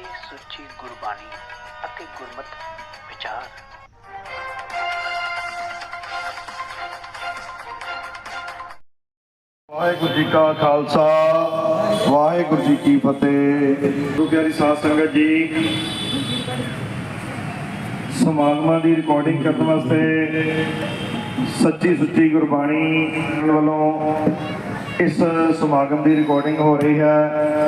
ਗੁਰਬਾਣੀ ਅਤੇ ਗੁਰਮਤ ਵਿਚਾਰ। ਵਾਹਿਗੁਰੂ ਜੀ ਕਾ ਖਾਲਸਾ, ਵਾਹਿਗੁਰੂ ਜੀ ਕੀ ਫਤਿਹ। ਗੁਰੂ ਪਿਆਰੀ ਸਾਧ ਸੰਗਤ ਜੀ, ਸਮਾਗਮਾਂ ਦੀ ਰਿਕਾਰਡਿੰਗ ਕਰਨ ਵਾਸਤੇ ਸੱਚੀ ਸੁੱਚੀ ਗੁਰਬਾਣੀ ਵੱਲੋਂ ਇਸ ਸਮਾਗਮ ਦੀ ਰਿਕਾਰਡਿੰਗ ਹੋ ਰਹੀ ਹੈ।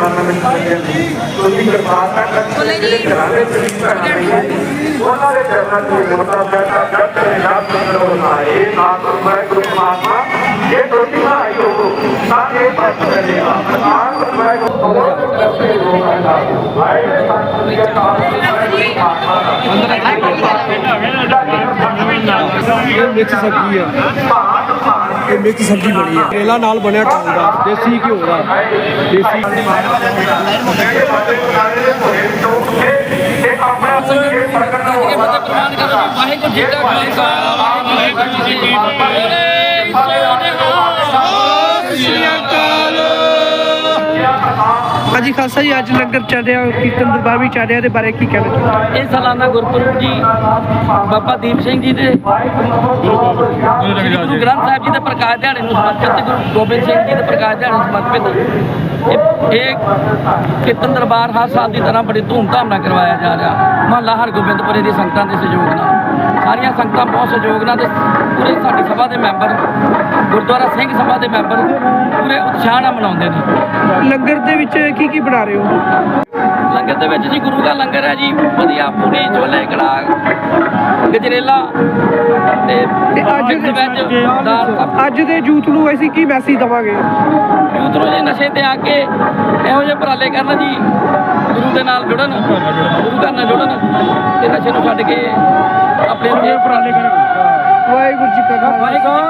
ਜੇ ਤੁਹਾਨੂੰ ਮਿਲ ਤੁਸੀਂ ਕਿਰਪਾਲਤਾ ਕਰਕੇ ਜਿਹੜੇ ਘਰਾਂ ਦੇ ਵਿੱਚ ਘਰ ਨਹੀਂ ਉਹਨਾਂ ਦੇ ਚਰਨਾਂ ਦੀ ਨਿਮਰਤਾ ਬੈਠਾ ਜਦ ਤੱਕ ਨਾਮ ਨਾ ਇਹ ਨਾਮ ਮੈਂ ਗੁਰੂ ਮਾਤਮਾ ਇਹ ਪ੍ਰਤਿਮਾ ਹੈ ਜੋ ਸਾਰੇ ਪਾਸ ਕਰੇਗਾ ਨਾਮ ਮੈਂ ਗੁਰੂ ਕਰਦੇ ਹੋ ਆਏ ਸੰਤ ਜੀ ਦਾ ਇਹ ਮਿਕਸ ਸਬਜ਼ੀ ਆ ਇਹ ਮਿਕਸ ਸਬਜ਼ੀ ਬਣੀ ਆ ਕਰੇਲਾ ਨਾਲ ਬਣਿਆ ਟਾਂਗ ਦਾ। ਦੇਸੀ ਘਿਓ ਦਾ। ਦੇਸੀ ਵਾਹਿਗੁਰੂ ਜੀ ਕਾ ਖਾਲਸਾ ਵਾਹਿਗੁਰੂ ਜੀ ਕੀ ਫਤਿਹ ਹਾਂਜੀ ਖਾਲਸਾ ਜੀ ਅੱਜ ਲੰਗਰ ਚੱਲ ਰਿਹਾ ਕੀਰਤਨ ਦਰਬਾਰ ਵੀ ਚੱਲ ਰਿਹਾ ਇਹਦੇ ਬਾਰੇ ਕੀ ਕਹਿਣਾ ਚਾਹੁੰਦੇ ਇਹ ਸਾਲਾਨਾ ਗੁਰਪੁਰਬ ਜੀ ਬਾਬਾ ਦੀਪ ਸਿੰਘ ਜੀ ਦੇ ਗੁਰੂ ਗ੍ਰੰਥ ਸਾਹਿਬ ਜੀ ਦੇ ਪ੍ਰਕਾਸ਼ ਦਿਹਾੜੇ ਨੂੰ ਸਮਰਪਿਤ ਤੇ ਗੁਰੂ ਗੋਬਿੰਦ ਸਿੰਘ ਜੀ ਦੇ ਪ੍ਰਕਾਸ਼ ਦਿਹਾੜੇ ਨੂੰ ਸਮਰਪਿਤ ਇਹ- ਇਹ ਕੀਰਤਨ ਦਰਬਾਰ ਹਰ ਸਾਲ ਦੀ ਤਰ੍ਹਾਂ ਬੜੀ ਧੂਮਧਾਮ ਨਾਲ ਕਰਵਾਇਆ ਜਾ ਰਿਹਾ। ਮਹੱਲਾ ਹਰਗੋਬਿੰਦਪੁਰੇ ਦੀ ਸੰਗਤਾਂ ਦੇ ਸਹਿਯੋਗ ਨਾਲ। ਸਾਰੀਆਂ ਸੰਗਤਾਂ ਬਹੁਤ ਸਹਿਯੋਗ ਨਾਲ ਤੇ ਪੂਰੇ ਸਾਡੀ ਸਭਾ ਦੇ ਮੈਂਬਰ, ਗੁਰਦੁਆਰਾ ਸਿੰਘ ਸਭਾ ਦੇ ਮੈਂਬਰ ਪੂਰੇ ਉਤਸ਼ਾਹ ਨਾਲ ਮਨਾਉਂਦੇ ਨੇ। ਲੰਗਰ ਦੇ ਵਿੱਚ ਕੀ ਕੀ ਬਣਾ ਰਹੇ ਹੋ? ਦੇ ਵਿੱਚ ਜੀ ਗੁਰੂ ਦਾ ਲੰਗਰ ਹੈ ਜੀ ਵਧੀਆ ਪੂਰੀ ਛੋਲੇ ਕੜਾਹ ਗਜਰੇਲਾ ਤੇ ਅੱਜ ਦਾਲ ਸਭ ਅੱਜ ਦੇ ਯੂਥ ਨੂੰ ਅਸੀਂ ਕੀ ਮੈਸੇਜ ਦਵਾਂਗੇ? ਯੂਥ ਨੂੰ ਜੀ ਨਸ਼ੇ ਤੇ ਆ ਕੇ ਇਹੋ ਜਿਹੇ ਉਪਰਾਲੇ ਕਰਨ ਜੀ ਗੁਰੂ ਦੇ ਨਾਲ ਜੁੜਨ ਗੁਰੂ ਘਰ ਨਾਲ ਜੁੜਨ ਤੇ ਨਸ਼ੇ ਨੂੰ ਛੱਡ ਕੇ ਆਪਣੇ ਉਪਰਾਲੇ ਕਰਨ। ਵਾਹਿਗੁਰੂ ਜੀ ਕਾ ਖਾਲਸਾ। ਵਾਹਿਗੁਰੂ ਜੀ ਕਾ ਖਾਲਸਾ